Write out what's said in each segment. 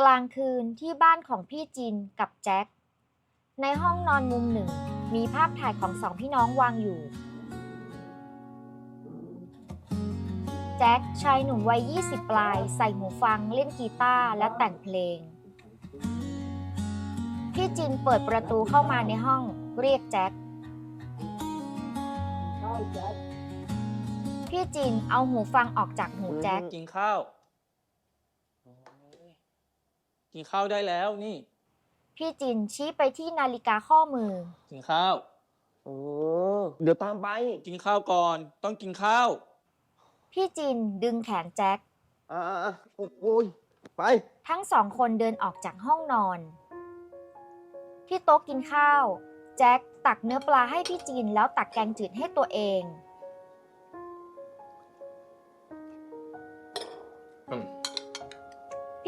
กลางคืนที่บ้านของพี่จินกับแจ็ค ในห้องนอนมุมหนึ่ง มีภาพถ่ายของสองพี่น้องวางอยู่ แจ็คชายหนุ่มวัย 20 ปลาย ใส่หูฟังเล่นกีตาร์และแต่งเพลง พี่จินเปิดประตูเข้ามาในห้องเรียกแจ็ค พี่จินเอาหูฟังออกจากหูแจ็ค กินข้าว กินข้าวได้แล้วนี่ พี่จินชี้ไปที่นาฬิกาข้อมือ กินข้าว เออ เดี๋ยวตามไป กินข้าวก่อน ต้องกินข้าว พี่จินดึงแขนแจ็ค อ่าๆโอ้ยไป ทั้งสองคนเดินออกจากห้องนอน ที่โต๊ะกินข้าว แจ็คตักเนื้อปลาให้พี่จินแล้วตักแกงจืดให้ตัวเอง อืม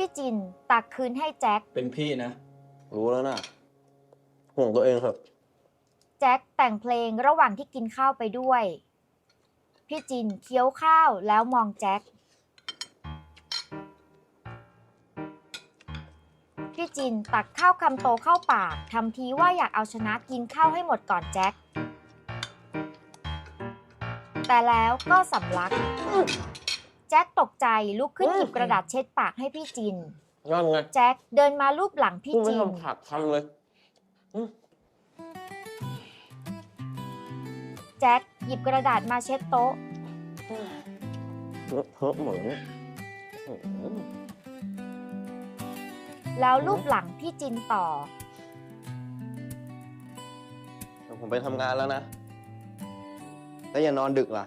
พี่จินตักคืนให้แจ็ค เป็นพี่นะ รู้แล้วนะห่วงตัวเองเถอะแจ็คแต่งเพลงระหว่างที่กินข้าวไปด้วย พี่จินเคี้ยวข้าวแล้วมองแจ็ค พี่จินตักข้าวคำโตเข้าปากทำทีว่าอยากเอาชนะกินข้าวให้หมดก่อนแจ็ค แต่แล้วก็สำลักแจ็คตกใจลุกขึ้นหยิบกระดาษเช็ดปากให้พี่จินนั่นไงแจ็คเดินมาลูบหลังพี่พูดไม่จินทำขาดคำเลยแจ็คหยิบกระดาษมาเช็ดโต๊ะเลอะเทอะเหมือนอื้อหือแล้วลูบหลังพี่จินต่อเดี๋ยวผมไปทำงานแล้วนะ แล้วอย่านอนดึกล่ะ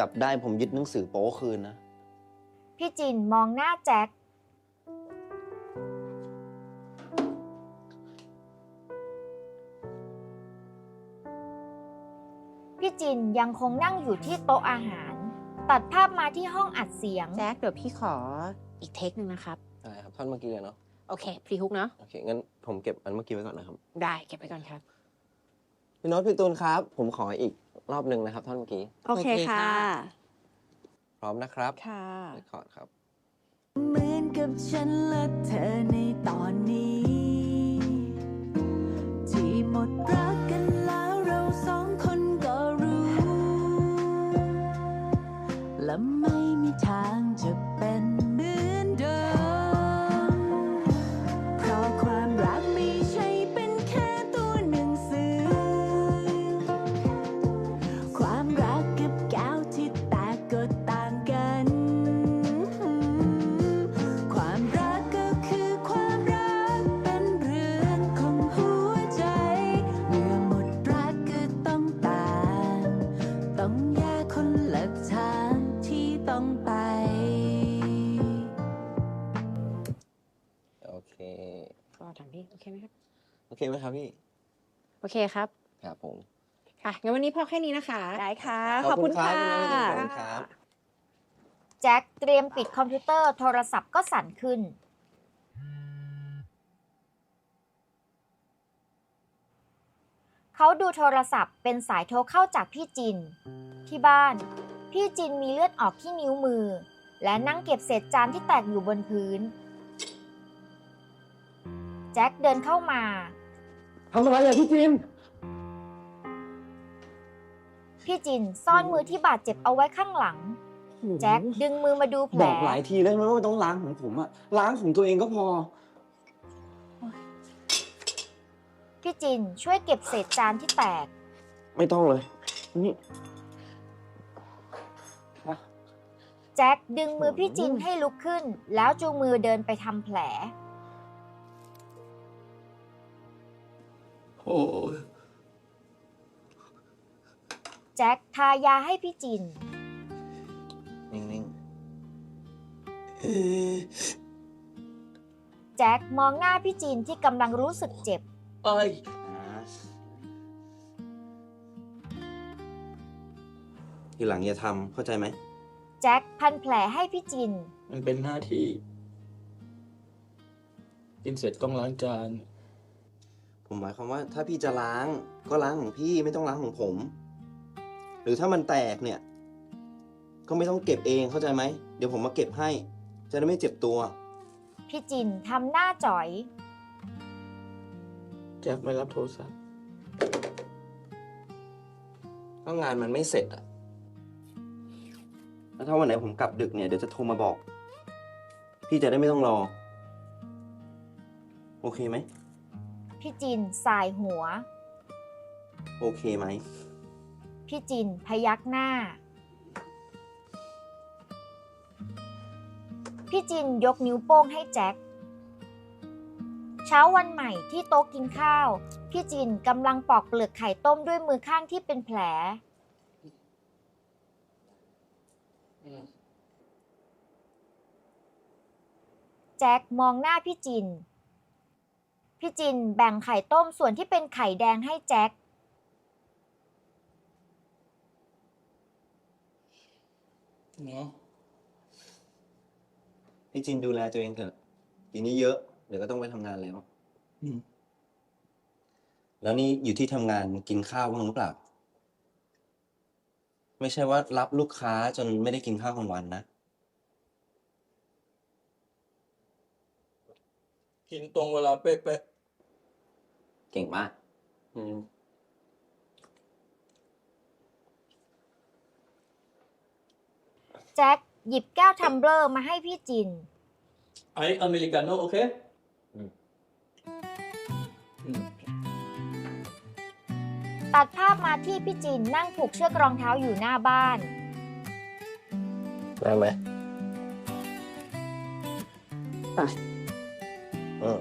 จับได้ผมยึดหนังสือโป๊คืนนะ พี่จินมองหน้าแจ็ค พี่จินยังคงนั่งอยู่ที่โต๊ะอาหาร ตัดภาพมาที่ห้องอัดเสียง แจ็คเดี๋ยวพี่ขออีกเทคหนึ่งนะครับอะไรครับท่อนเมื่อกี้เลยเนาะ โอเคพรีฮุกเนาะ โอเค งั้นผมเก็บอันเมื่อกี้ไว้ก่อนนะครับ ได้เก็บไว้ก่อนครับ พี่โน้ตพี่ตูนครับ ผมขออีกรอบหนึ่งนะครับท่อนเมื่อกี้ โอเคค่ะ พร้อมนะครับค่ะเรคคอร์ดครับ เหมือนกับฉันและเธอในตอนนี้ ที่หมดรักกันแล้วเราสองคนก็รู้ และไม่มีทางจะ ไหมครับพี่ โอเคครับ ครับผม ค่ะงั้นวันนี้พอแค่นี้นะคะ ได้ค่ะ ขอบคุณครับขอบคุณครับ แจ็คเตรียมปิดคอมพิวเตอร์โทรศัพท์ก็สั่นขึ้น เขาดูโทรศัพท์เป็นสายโทรเข้าจากพี่จิน ที่บ้าน พี่จินมีเลือดออกที่นิ้วมือ และนั่งเก็บเศษจานที่แตกอยู่บนพื้น แจ็คเดินเข้ามา ทำอะไรอะพี่จิมพี่จินซ่อนมือที่บาดเจ็บเอาไว้ข้างหลัง แจ็คดึงมือมาดูแผลบอกหลายทีแล้วใช่ไหมว่าต้องล้างของผมอะล้างของตัวเองก็พอ พี่จินช่วยเก็บเศษจานที่แตก ไม่ต้องเลย นี่แจ็คดึงมือพี่จินให้ลุกขึ้น แล้วจูงมือเดินไปทำแผล โอ้ยแจ็คทายาให้พี่จินนิ่งเอ๊ะแจ็คมองหน้าพี่จินที่กำลังรู้สึกเจ็บ เอ้ยๆนะทีหลังอย่าทำเข้าใจไหม แจ็คพันแผลให้พี่จิน มันเป็นหน้าที่ กินเสร็จต้องล้างจาน ผมหมายความว่าถ้าพี่จะล้างก็ล้างของพี่ไม่ต้องล้างของผม หรือถ้ามันแตกเนี่ย ก็ไม่ต้องเก็บเองเข้าใจไหม เดี๋ยวผมมาเก็บให้ จะได้ไม่เจ็บตัว พี่จินทำหน้าจ๋อย แจ็คไม่รับโทรศัพท์ก็งานมันไม่เสร็จอะแล้วถ้าวันไหนผมกลับดึกเนี่ยเดี๋ยวจะโทรมาบอก พี่จะได้ไม่ต้องรอ โอเคไหม พี่จินสายหัว โอเคไหม พี่จินพยักหน้า พี่จินยกนิ้วโป้งให้แจ็ค เช้าวันใหม่ที่โต๊ะกินข้าว พี่จินกำลังปอกเปลือกไข่ต้มด้วยมือข้างที่เป็นแผล แจ็คมองหน้าพี่จิน พี่จินแบ่งไข่ต้มส่วนที่เป็นไข่แดงให้แจ็คเนาะพี่จินดูแลตัวเองเถอะทีนี้เยอะ เดี๋ยวก็ต้องไปทำงานแล้ว อืม แล้วนี่อยู่ที่ทำงานกินข้าวบ้างหรือเปล่า ไม่ใช่ว่ารับลูกค้าจนไม่ได้กินข้าวกลางวันนะ กินตรงเวลาเป๊ะ เก่งมากๆอืมแจ็คหยิบแก้วทัมเบลอร์มาให้พี่จิน ไออเมริกาโน่โอเคอืมอืมตัดภาพมาที่พี่จินนั่งผูกเชือกรองเท้าอยู่หน้าบ้าน ได้ไหมอะ เออ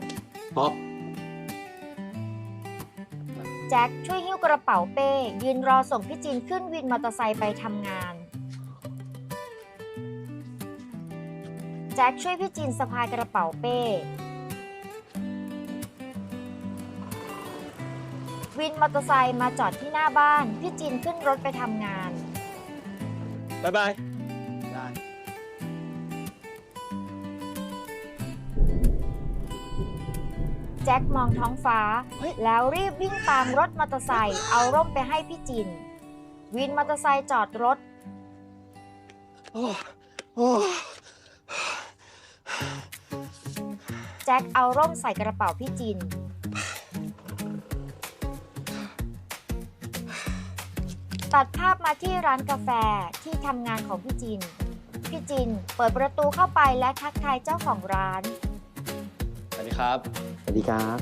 พอ แจ็คช่วยหิ้วกระเป๋าเป้ ยืนรอส่งพี่จินขึ้นวินมอเตอร์ไซค์ไปทำงาน แจ็คช่วยพี่จินสะพายกระเป๋าเป้ วินมอเตอร์ไซค์มาจอดที่หน้าบ้าน พี่จินขึ้นรถไปทำงานบายบาย จ็คมองท้องฟ้า แล้วรีบวิ่งตามรถมอเตอร์ไซค์เอาร่มไปให้พี่จิน วินมอเตอร์ไซค์จอดรถ แจ็คเอาร่มใส่กระเป๋าพี่จิน ตัดภาพมาที่ร้านกาแฟที่ทำงานของพี่จิน พี่จินเปิดประตูเข้าไปและทักทายเจ้าของร้าน สวัสดีครับส วัสดีครับ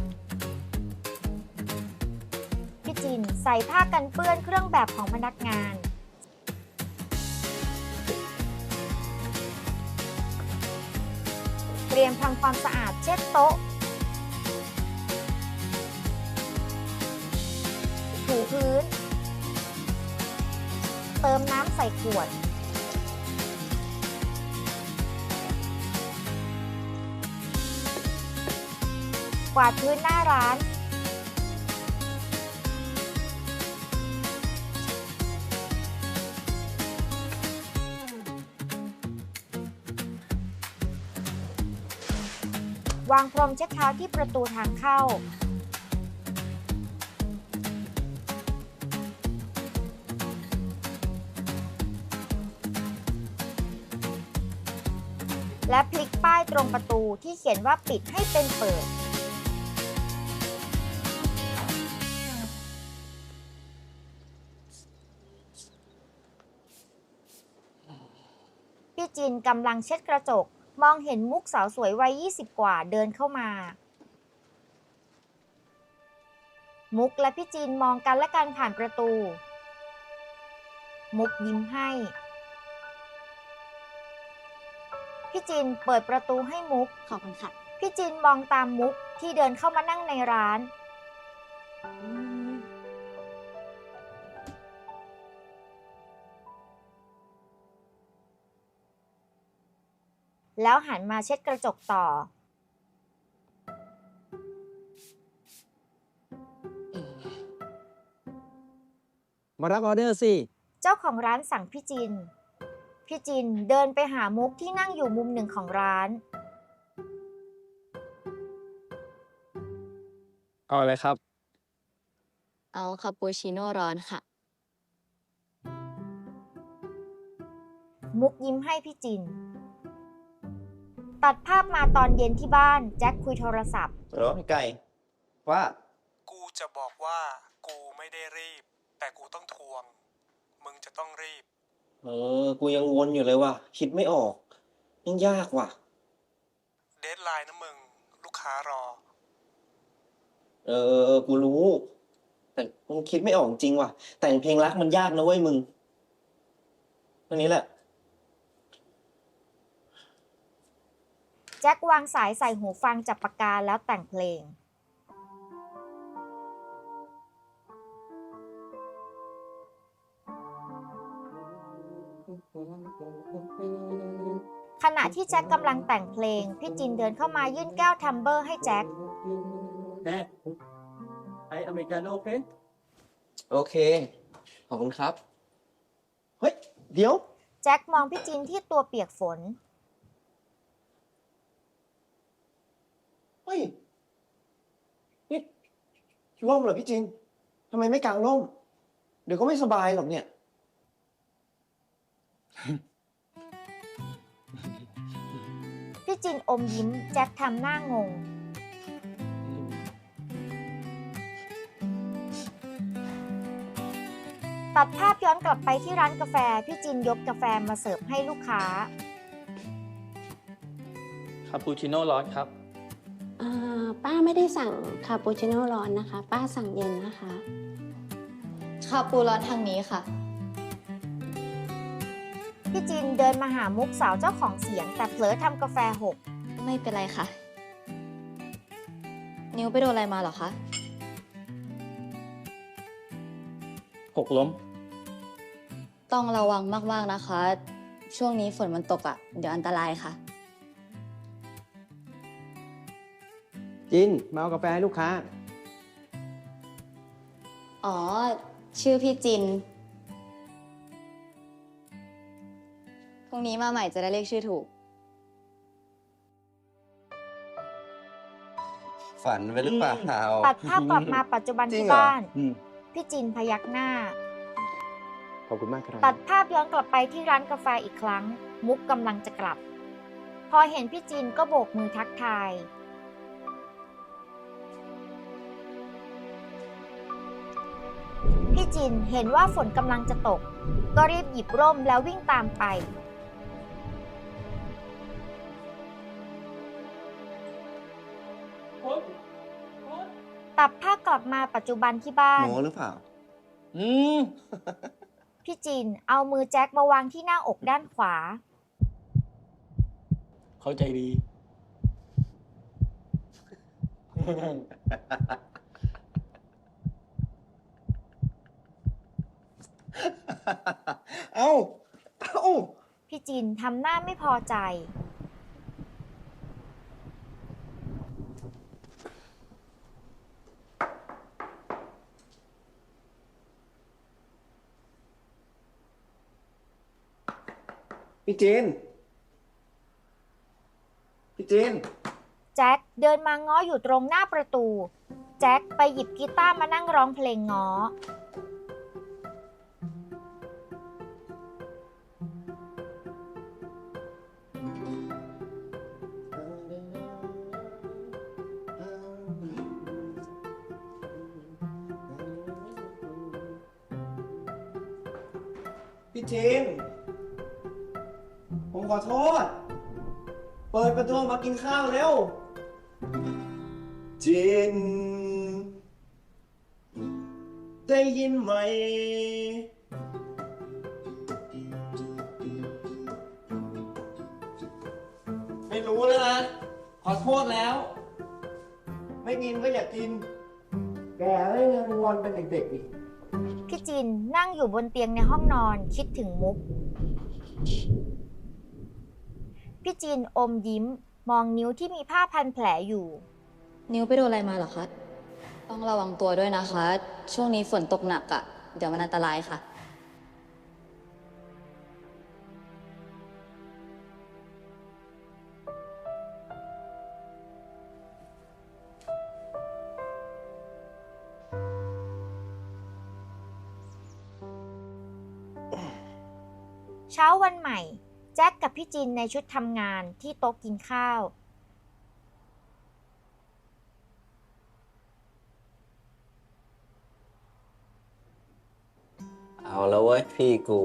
พี่จินใส่ผ้ากันเปื้อนเครื่องแบบของพนักงาน เตรียมทำความสะอาดเช็ดโต๊ะ ถูพื้น เติมน้ำใส่ขวด วาดพื้นหน้าร้าน วางพรมเช็ดเท้าที่ประตูทางเข้าและพลิกป้ายตรงประตูที่เขียนว่าปิดให้เป็นเปิด กำลังเช็ดกระจก มองเห็นมุกสาวสวยวัย 20 กว่าเดินเข้ามา มุกและพี่จินมองกันและกันผ่านประตู มุกยิ้มให้ พี่จินเปิดประตูให้มุก ขอบคุณค่ะ พี่จินมองตามมุกที่เดินเข้ามานั่งในร้าน แล้วหันมาเช็ดกระจกต่อ มารับออเดอร์สิ เจ้าของร้านสั่งพี่จิน พี่จินเดินไปหามุกที่นั่งอยู่มุมหนึ่งของร้าน เอาอะไรครับ เอาคาปูชิโน่ร้อนค่ะ มุกยิ้มให้พี่จิน ตัดภาพมาตอนเย็นที่บ้าน แจ็คคุยโทรศัพท์ เหรอไก่ว่ากูจะบอกว่ากูไม่ได้รีบ แต่กูต้องทวง มึงจะต้องรีบ เออ กูยังวนอยู่เลยว่ะคิดไม่ออกยังยากว่ะ เดทไลน์นะมึง ลูกค้ารอ เออเออเออกูรู้ แต่มันคิดไม่ออกจริงว่ะ แต่งเพลงรักมันยากนะเว้ยมึงอันนี้แหละ แจ็ควางสายใส่หูฟังจับปากกาแล้วแต่งเพลงขณะที่แจ็คกำลังแต่งเพลง พี่จินเดินเข้ามายื่นแก้วทัมเบอร์ให้แจ็คไออเมริกาโน่เพนโอเค ขอบคุณครับ เฮ้ย เดี๋ยว แจ็คมองพี่จินที่ตัวเปียกฝน เฮ้ยนี่ร่มเหรอพี่จินทำไมไม่กางร่ม เดี๋ยวก็ไม่สบายหรอกเนี่ย พี่จินอมยิ้มแจ็คทำหน้างง ตัดภาพย้อนกลับไปที่ร้านกาแฟ พี่จินยกกาแฟมาเสิร์ฟให้ลูกค้า คาปูชิโน่ร้อนครับอ่า ป้าไม่ได้สั่งคาปูชิโน่ร้อนนะคะ ป้าสั่งเย็นนะคะ คาปูร้อนทางนี้ค่ะ พี่จินเดินมาหามุกสาวเจ้าของเสียง แต่เผลอทำกาแฟหก ไม่เป็นไรค่ะ นิ้วไปโดนอะไรมาเหรอคะหกล้ม ต้องระวังมากๆนะคะ ช่วงนี้ฝนมันตกอะ่ะ เดี๋ยวอันตรายค่ะ จินมาเอากาแฟให้ลูกค้า อ๋อ ชื่อพี่จิน พรุ่งนี้มาใหม่จะได้เรียกชื่อถูก ฝันไปหรือเปล่า ตัดภาพกลับมาปัจจุบันจริที่งเหรอบ้าน อืมพี่จินพยักหน้า ขอบคุณมากครับตัดภาพย้อนกลับไปที่ร้านกาแฟอีกครั้ง มุกกำลังจะกลับ พอเห็นพี่จินก็โบกมือทักทาย จินเห็นว่าฝนกำลังจะตก ก็รีบหยิบร่มแล้ววิ่งตามไป ตัดภาพกลับมาปัจจุบันที่บ้าน โมหรือเปล่า อืม พี่จินเอามือแจ็คมาวางที่หน้าอกด้านขวา เข้าใจดี เอ้า เอ้า พี่จินทำหน้าไม่พอใจ พี่จินพี่จินแจ็คเดินมาง้ออยู่ตรงหน้าประตู แจ็คไปหยิบกีตาร์มานั่งร้องเพลงง้อ พี่จินผมขอโทษ เปิดประตูมากินข้าวเร็ว จิน ได้ยินไหม ไม่รู้แล้วนะ ขอโทษแล้ว ไม่กินก็อย่ากิน แกไม่ยังงอนเป็นเด็กๆอีก จินนั่งอยู่บนเตียงในห้องนอนคิดถึงมุก พี่จินอมยิ้ม มองนิ้วที่มีผ้าพันแผลอยู่ นิ้วไปโดนอะไรมาเหรอคะ ต้องระวังตัวด้วยนะคะ ช่วงนี้ฝนตกหนักอะ่ะ เดี๋ยวมันอันตรายค่ะ พี่จินในชุดทำงานที่โต๊ะกินข้าว เอาแล้วเว้ยพี่กู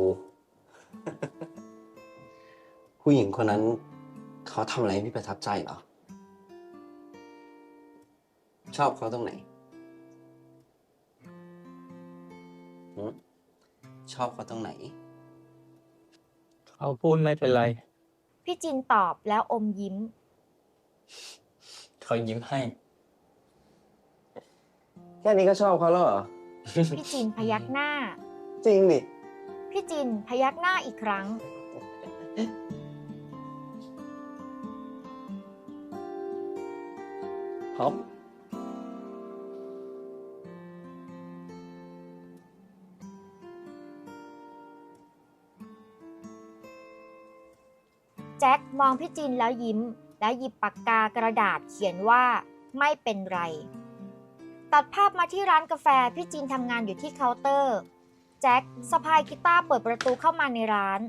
ผู้หญิงคนนั้นเขาทำอะไรให้พี่ประทับใจเหรอ ชอบเขาตรงไหนหืมชอบเขาตรงไหน เขาพูดไม่เป็นไร พี่จินตอบแล้วอมยิ้ม เขายิ้มให้ แค่นี้ก็ชอบเขาแล้วเหรอ พี่จินพยักหน้า จริงดิพี่จินพยักหน้าอีกครั้งครับ แจ็คมองพี่จินแล้วยิ้ม แล้วหยิบปากกากระดาษเขียนว่าไม่เป็นไร ตัดภาพมาที่ร้านกาแฟพี่จินทำงานอยู่ที่เคาน์เตอร์ แจ็คสะพายกีตาร์เปิดประตูเข้ามาในร้าน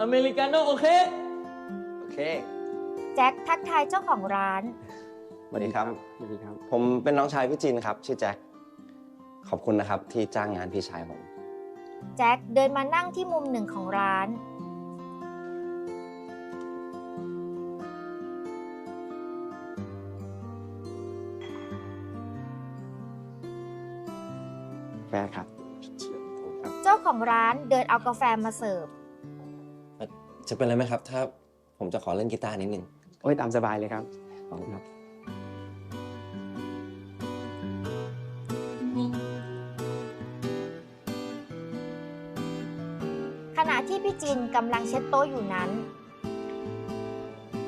อเมริกาโน่โอเค โอเค แจ็คทักทายเจ้าของร้าน สวัสดีครับ สวัสดีครับ ผมเป็นน้องชายพี่จินครับ ชื่อแจ็ค ขอบคุณนะครับที่จ้างงานพี่ชายผม แจ็คเดินมานั่งที่มุมหนึ่งของร้าน ฟครับ เจ้าของร้านเดินเอากาแฟมาเสิร์ฟ จะเป็นอะไรไหมครับ ถ้าผมจะขอเล่นกีตาร์นิดนึง โอ้ยตามสบายเลยครับขอบคุณครับ ขณะที่พี่จินกำลังเช็ดโต๊ะอยู่นั้น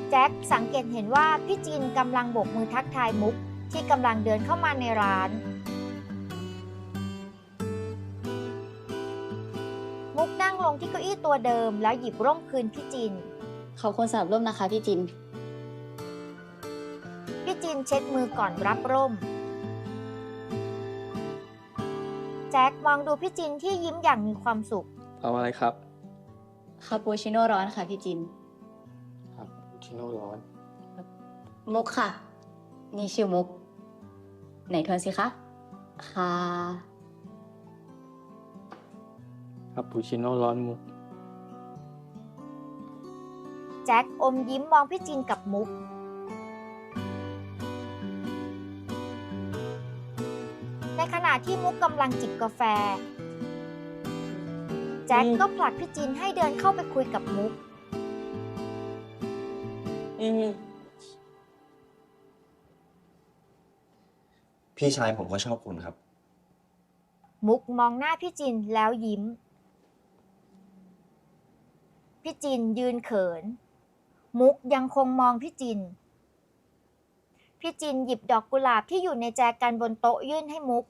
แจ็คสังเกตเห็นว่าพี่จินกำลังโบกมือทักทายมุกที่กำลังเดินเข้ามาในร้าน ที่เก้าอี้ตัวเดิมแล้วหยิบร่มคืนพี่จิน ขอบคุณสำหรับร่มนะคะพี่จิน พี่จินเช็ดมือก่อนรับร่ม แจ็คมองดูพี่จินที่ยิ้มอย่างมีความสุข เอาอะไรครับ คาปูชิโน่ร้อนค่ะพี่จิน ครับชิโน่ร้อน มุกค่ะ นี่ชื่อมุก ไหนทวนสิคะค่ะ คาปูชิโน่ร้อนมุก แจ็คอมยิ้มมองพี่จินกับมุก ในขณะที่มุกกำลังจิบกาแฟ แจ็คอืมก็ผลักพี่จินให้เดินเข้าไปคุยกับมุกอืมพี่ชายผมก็ชอบคุณครับ มุกมองหน้าพี่จินแล้วยิ้ม พี่จินยืนเขิน มุกยังคงมองพี่จิน พี่จินหยิบดอกกุหลาบที่อยู่ในแจกันบนโต๊ะยื่นให้มุก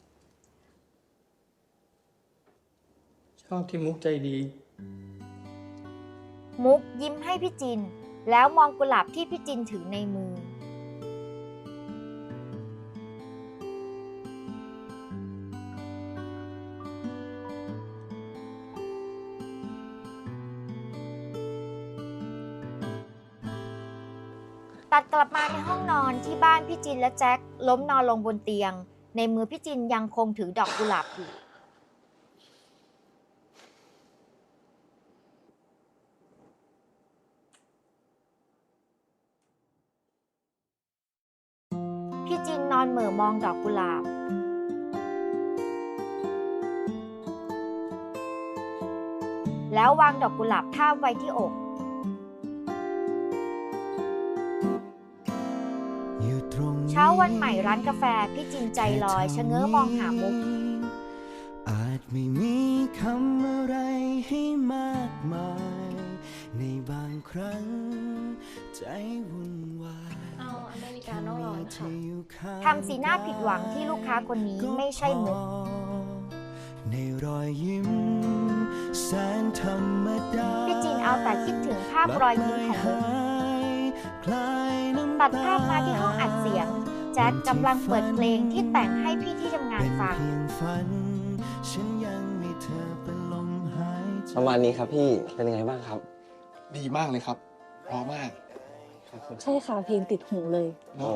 ชอบที่มุกใจดี มุกยิ้มให้พี่จิน แล้วมองกุหลาบที่พี่จินถือในมือ ตัดกลับมาในห้องนอนที่บ้านพี่จินและแจ็คล้มนอนลงบนเตียง ในมือพี่จินยังคงถือดอกกุหลาบอยู่พี่จินนอนเหม่อมองดอกกุหลาบ แล้ววางดอกกุหลาบทาบไว้ที่อก ช้าวันใหม่ร้านกาแฟ พี่จินใจลอยชะเง้อมองหามุก อาจไม่มีคำอะไรให้มากมาย ในบางครั้ง ใจวุ่นวายเอาอเมริกาโน่ร้อนค่ะทำสีหน้าผิดหวังที่ลูกค้าคนนี้ไม่ใช่มุก ในรอยยิ้มแสนธรรมดาพี่จินเอาแต่คิดถึงภาพรอยยิ้มของมุกตัดภาพมาที่ห้องอัดเสียง แจ็คกำลังเปิดเพลงที่แต่งให้พี่ที่ทำงานเป็นฟังเพียงฝันฉันยังมีเธอเป็นลมหายใจประมาณนี้ครับพี่ เป็นยังไงบ้างครับ ดีมากเลยครับ เพราะมาก ใช่ค่ะเพลงติดหูเลย โอ้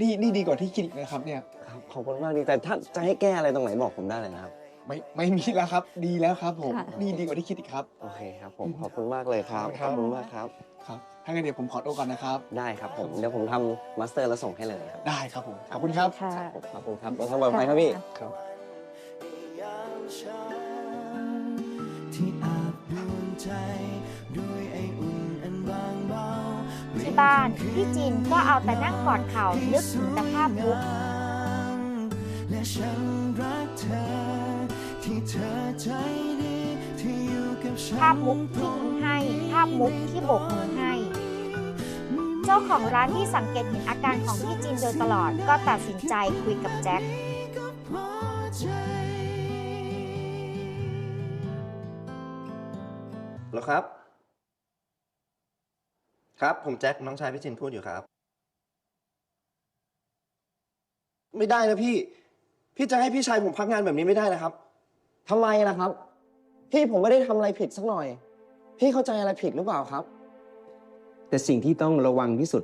นี่นี่ดีกว่าที่คิดอีกนะครับเนี่ย ครับขอบคุณมากดีแต่ถ้าจะให้แก้อะไรตรงไหนบอกผมได้เลยนะครับ ไม่ไม่มีแล้วครับ ดีแล้วครับผม ค่ะ นี่ดีกว่าที่คิดอีกครับ โอเคครับผม ขอบคุณมากเลยครับคขรับอบคุณมากครับ ครับถ้างั้นเดี๋ยวผมขอตัวก่อนนะครับ ได้ครับผม เดี๋ยวผมทำมาสเตอร์แล้วส่งให้เลยครับ ได้ครับผม ขอบคุณครับค่ะขอบคุณครับเราทำแบบไหนครับพี่ครับที่อาบดวงใจด้วยไออุ่นอันบางเบาที่บ้านพี่จินก็เอาแต่นั่งกอดเข่านึกถึงแต่ภาพมุกและฉันรักเธอที่เธอใจดีที่อยู่กับฉันภาพมุกที่ยิ้มให้ภาพมุกที่โบกมือให้ เจ้าของร้านที่สังเกตเห็นอาการของพี่จินโดยตลอดก็ตัดสินใจคุยกับแจ็คก็พอใจเหรอครับ ครับผมแจ็คน้องชายพี่จินพูดอยู่ครับ ไม่ได้นะพี่ พี่จะให้พี่ชายผมพักงานแบบนี้ไม่ได้นะครับทำไมล่ะครับ พี่ผมไม่ได้ทำอะไรผิดสักหน่อย พี่เข้าใจอะไรผิดหรือเปล่าครับ แต่สิ่งที่ต้องระวังที่สุด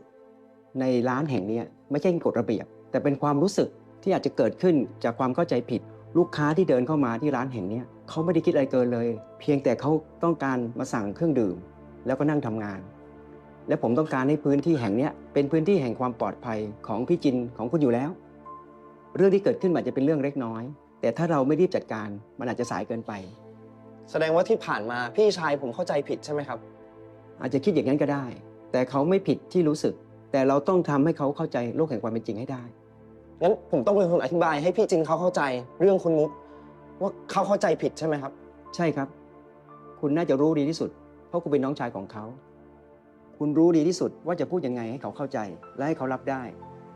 ในร้านแห่งเนี้ยไม่ใช่กฎระเบียบ แต่เป็นความรู้สึกที่อาจจะเกิดขึ้นจากความเข้าใจผิด ลูกค้าที่เดินเข้ามาที่ร้านแห่งเนี้ยเขาไม่ได้คิดอะไรเกินเลย เพียงแต่เขาต้องการมาสั่งเครื่องดื่ม แล้วก็นั่งทำงาน และผมต้องการให้พื้นที่แห่งเนี้ยเป็นพื้นที่แห่งความปลอดภัยของพี่จินของคุณอยู่แล้ว เรื่องที่เกิดขึ้นอาจจะเป็นเรื่องเล็กน้อย แต่ถ้าเราไม่รีบจัดการมันอาจจะสายเกินไป แสดงว่าที่ผ่านมาพี่ชายผมเข้าใจผิดใช่ไหมครับ อาจจะคิดอย่างนั้นก็ได้ แต่เขาไม่ผิดที่รู้สึก แต่เราต้องทำให้เขาเข้าใจโลกแห่งความเป็นจริงให้ได้ งั้นผมต้องเป็นคนอธิบายให้พี่จินเขาเข้าใจเรื่องคุณมุก ว่าเขาเข้าใจผิดใช่ไหมครับ ใช่ครับ คุณน่าจะรู้ดีที่สุด เพราะคุณเป็นน้องชายของเขา คุณรู้ดีที่สุดว่าจะพูดยังไงให้เขาเข้าใจ และให้เขารับได้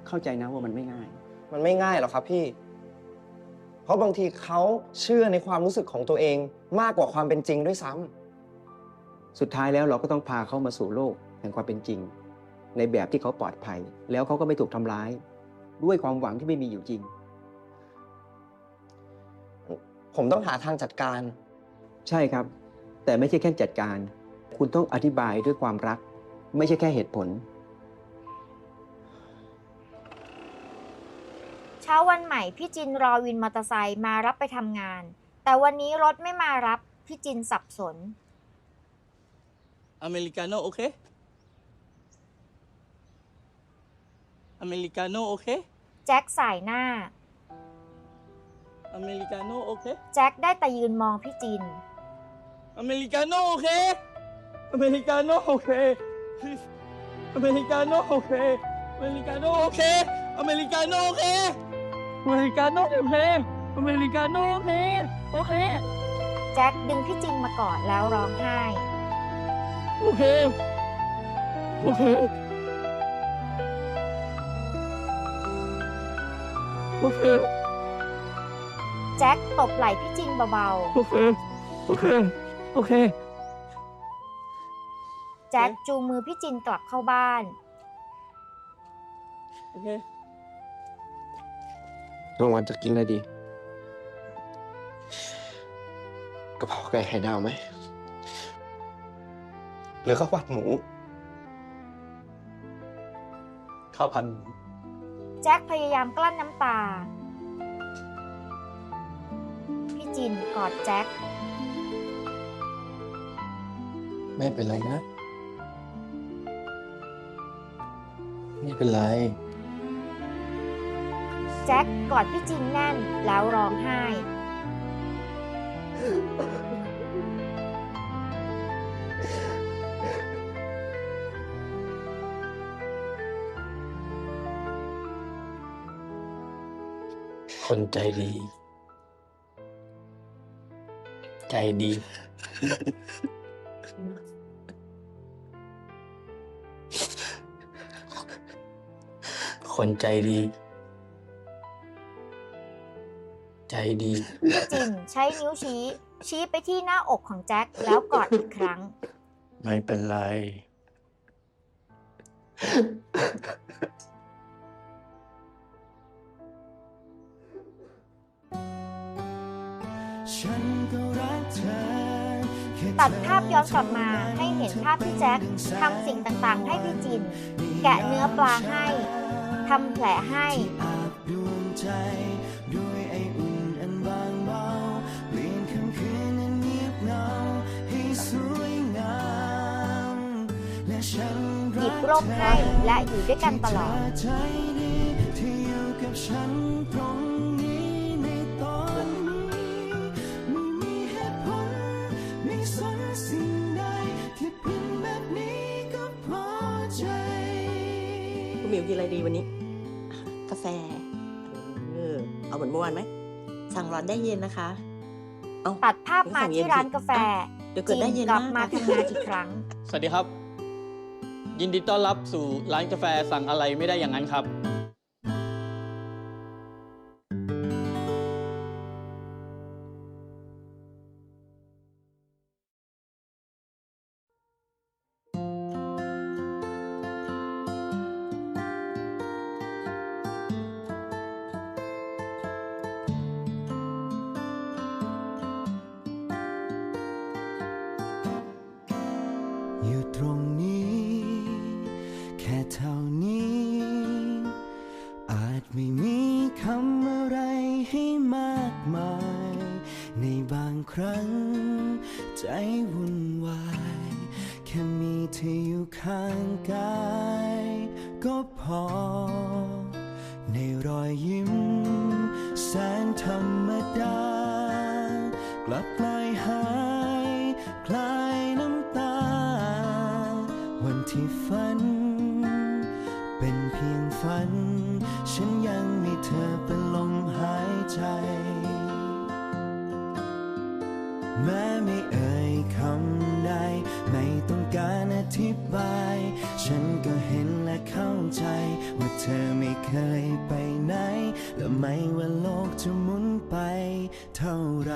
เข้าใจนะว่ามันไม่ง่าย มันไม่ง่ายหรอกครับพี่ เพราะบางทีเขาเชื่อในความรู้สึกของตัวเองมากกว่าความเป็นจริงด้วยซ้ำสุดท้ายแล้วเราก็ต้องพาเขามาสู่โลกแห่งความเป็นจริง ในแบบที่เขาปลอดภัย แล้วเขาก็ไม่ถูกทำร้าย ด้วยความหวังที่ไม่มีอยู่จริง ผมต้องหาทางจัดการ ใช่ครับ แต่ไม่ใช่แค่จัดการ คุณต้องอธิบายด้วยความรัก ไม่ใช่แค่เหตุผล ช้าวันใหม่พี่จินรอวินมอเตอร์ไซค์มารับไปทำงาน แต่วันนี้รถไม่มารับพี่จินสับสน อเมริกาโน่โอเค อเมริกาโน่โอเค แจ็คสายหน้า อเมริกาโน่โอเค แจ็คได้แต่ยืนมองพี่จิน อเมริกาโน่โอเค อเมริกาโน่โอเค please อเมริกาโน่โอเค อเมริกาโน่โอเค อเมริกาโน่โอเค อเมริกาโน่โอเคอเมริกาโน่โอเคโอเคแจ็คดึงพี่จินมากอดแล้วร้องไห้ โอเคโอเคโอเคแจ็คตบไหล่พี่จินเบาโอเคโอเคโอเค ๆ แจ็คจูงมือพี่จินกลับเข้าบ้าน โอเค กลางวันจะกินอะไรดีกะเพราไก่ไข่ดาวไหมหรือข้าวผัดหมู ข้าวพันแจ็คพยายามกลั้นน้ำตา พี่จินกอดแจ็ค ไม่เป็นไรนะ ไม่เป็นไร แจ็คกอดพี่จินแน่นแล้วร้องไห้ คนใจดี ใจดี คนใจดี ใจดีจินใช้นิ้วชี้ ชี้ไปที่หน้าอกของแจ็คแล้วกอดอีกครั้ง ไม่เป็นไรตัดภาพย้อนกลับมาให้เห็นภาพพี่แจ็คทำสิ่งต่างๆ ให้พี่จิน แกะเนื้อปลาให้ทำแผลให้ ลมให้และอยู่ด้วยกันตลอด คุณหมิวกินอะไรดีวันนี้ กาแฟ เออ เอาเหมือนเมื่อวานไหม สั่งร้อนได้เย็นนะคะเอาตัดภาพมาที่ร้านกาแฟเดี๋ยวเกิดได้เย็นกลับมาทำงานอีกครั้ง สวัสดีครับ ยินดีต้อนรับสู่ร้านกาแฟสั่งอะไรไม่ได้อย่างนั้นครับ ที่อยู่ข้างกายก็พอ ในรอยยิ้มแสนธรรมดากลับมา ใจ ว่าเธอไม่เคยไปไหน และไม่ว่าโลกจะหมุนไปเท่าไร